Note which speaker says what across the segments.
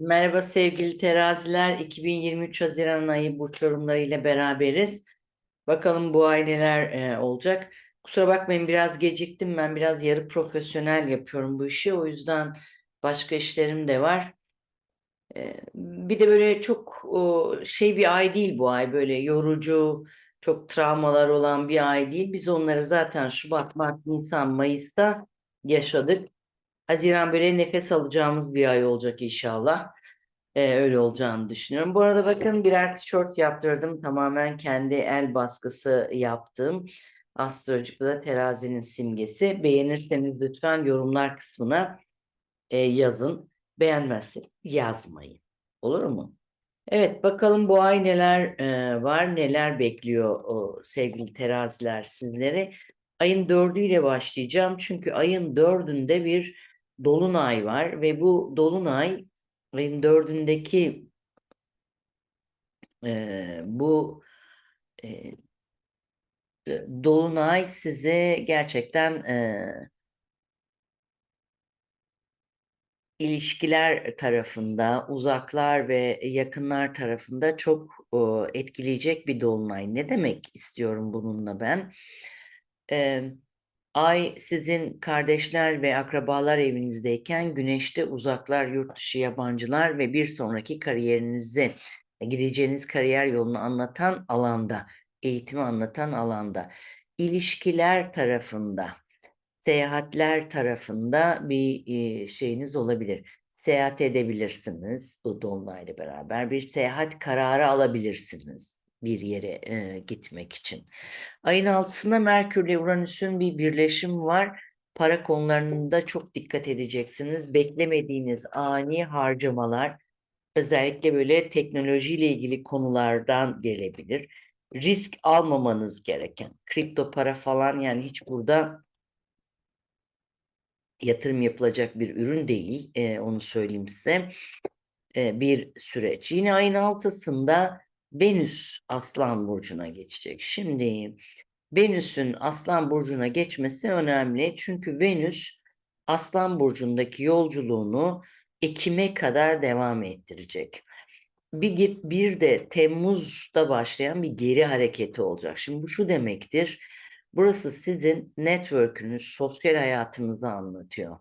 Speaker 1: Merhaba sevgili teraziler. 2023 Haziran ayı burç yorumları ile beraberiz. Bakalım bu ay neler e, olacak. Kusura bakmayın biraz geciktim. Ben biraz yarı profesyonel yapıyorum bu işi. O yüzden başka işlerim de var. E, bir de böyle çok o, şey bir ay değil bu ay. Böyle yorucu, çok travmalar olan bir ay değil. Biz onları zaten Şubat, Mart, Nisan, Mayıs'ta yaşadık. Haziran böyle nefes alacağımız bir ay olacak inşallah. Ee, öyle olacağını düşünüyorum. Bu arada bakın birer tişört yaptırdım. Tamamen kendi el baskısı yaptığım. Astrolojik bu da terazinin simgesi. Beğenirseniz lütfen yorumlar kısmına e, yazın. Beğenmezseniz yazmayın. Olur mu? Evet bakalım bu ay neler e, var, neler bekliyor o sevgili teraziler sizleri. Ayın dördüyle başlayacağım. Çünkü ayın dördünde bir dolunay var ve bu dolunay dördündeki e, bu e, dolunay size gerçekten e, ilişkiler tarafında, uzaklar ve yakınlar tarafında çok e, etkileyecek bir dolunay. Ne demek istiyorum bununla ben? E, Ay sizin kardeşler ve akrabalar evinizdeyken güneşte uzaklar, yurt dışı yabancılar ve bir sonraki kariyerinizde gideceğiniz kariyer yolunu anlatan alanda, eğitimi anlatan alanda, ilişkiler tarafında, seyahatler tarafında bir e, şeyiniz olabilir. Seyahat edebilirsiniz bu dolunayla beraber. Bir seyahat kararı alabilirsiniz bir yere e, gitmek için. Ayın altısında Merkür ile Uranüs'ün bir birleşim var. Para konularında çok dikkat edeceksiniz. Beklemediğiniz ani harcamalar özellikle böyle teknolojiyle ilgili konulardan gelebilir. Risk almamanız gereken kripto para falan yani hiç burada yatırım yapılacak bir ürün değil. E, onu söyleyeyim size. E, bir süreç. Yine ayın altısında Venüs Aslan Burcu'na geçecek. Şimdi Venüs'ün Aslan Burcu'na geçmesi önemli. Çünkü Venüs Aslan Burcu'ndaki yolculuğunu Ekim'e kadar devam ettirecek. Bir, bir de Temmuz'da başlayan bir geri hareketi olacak. Şimdi bu şu demektir. Burası sizin network'ünüz, sosyal hayatınızı anlatıyor.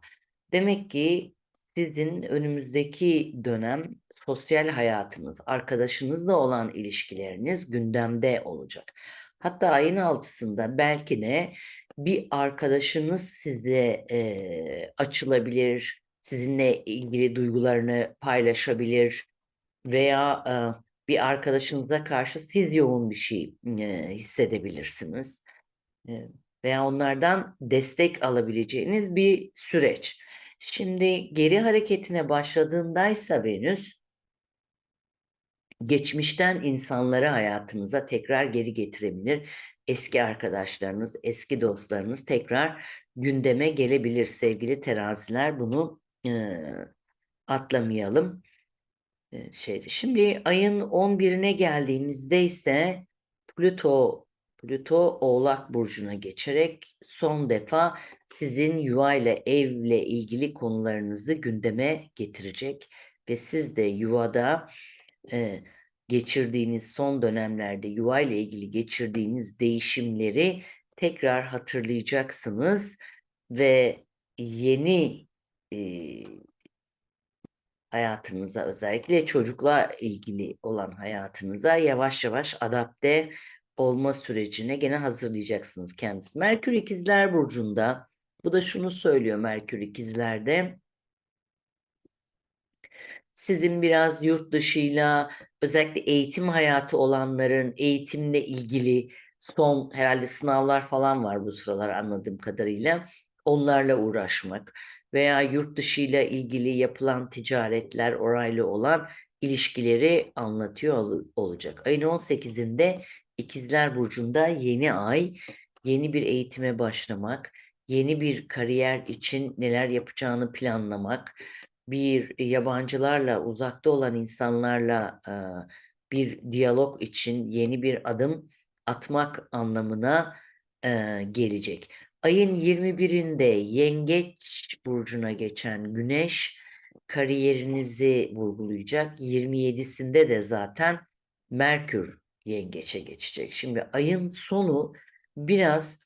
Speaker 1: Demek ki sizin önümüzdeki dönem sosyal hayatınız, arkadaşınızla olan ilişkileriniz gündemde olacak. Hatta ayın altısında belki de bir arkadaşınız size e, açılabilir, sizinle ilgili duygularını paylaşabilir veya e, bir arkadaşınıza karşı siz yoğun bir şey e, hissedebilirsiniz. E, veya onlardan destek alabileceğiniz bir süreç. Şimdi geri hareketine başladığındaysa Venüs geçmişten insanları hayatınıza tekrar geri getirebilir. Eski arkadaşlarınız, eski dostlarınız tekrar gündeme gelebilir sevgili teraziler. Bunu e, atlamayalım. E, şeydi. Şimdi ayın 11'ine geldiğimizde ise Plüto Plüto Oğlak burcuna geçerek son defa sizin yuva ile evle ilgili konularınızı gündeme getirecek ve siz de yuvada e, geçirdiğiniz son dönemlerde yuva ile ilgili geçirdiğiniz değişimleri tekrar hatırlayacaksınız ve yeni e, hayatınıza özellikle çocukla ilgili olan hayatınıza yavaş yavaş adapte olma sürecine gene hazırlayacaksınız kendisi. Merkür ikizler burcunda bu da şunu söylüyor Merkür ikizlerde sizin biraz yurt dışıyla özellikle eğitim hayatı olanların eğitimle ilgili son herhalde sınavlar falan var bu sıralar anladığım kadarıyla onlarla uğraşmak veya yurt dışıyla ilgili yapılan ticaretler orayla olan ilişkileri anlatıyor ol olacak. Ayın 18'inde İkizler Burcu'nda yeni ay, yeni bir eğitime başlamak, yeni bir kariyer için neler yapacağını planlamak, bir yabancılarla, uzakta olan insanlarla e, bir diyalog için yeni bir adım atmak anlamına e, gelecek. Ayın 21'inde Yengeç burcuna geçen Güneş kariyerinizi vurgulayacak. 27'sinde de zaten Merkür yengeçe geçecek. Şimdi ayın sonu biraz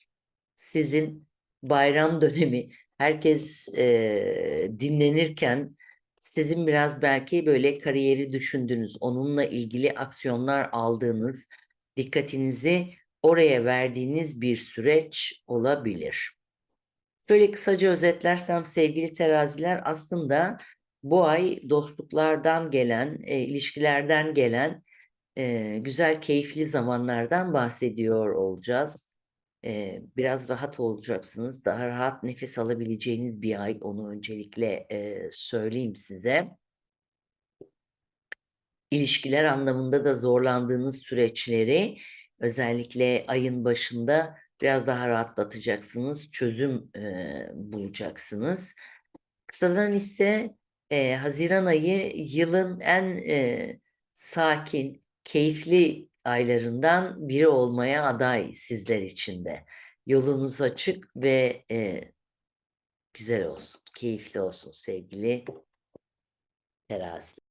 Speaker 1: sizin bayram dönemi herkes eee, dinlenirken sizin biraz belki böyle kariyeri düşündüğünüz, onunla ilgili aksiyonlar aldığınız, dikkatinizi oraya verdiğiniz bir süreç olabilir. Şöyle kısaca özetlersem sevgili teraziler aslında bu ay dostluklardan gelen, e, ilişkilerden gelen e, güzel keyifli zamanlardan bahsediyor olacağız. E, biraz rahat olacaksınız. Daha rahat nefes alabileceğiniz bir ay. Onu öncelikle e, söyleyeyim size. İlişkiler anlamında da zorlandığınız süreçleri özellikle ayın başında biraz daha rahatlatacaksınız. Çözüm e, bulacaksınız. Kısadan ise e, Haziran ayı yılın en e, sakin, keyifli aylarından biri olmaya aday sizler için de. Yolunuz açık ve e, güzel olsun, keyifli olsun sevgili terazi.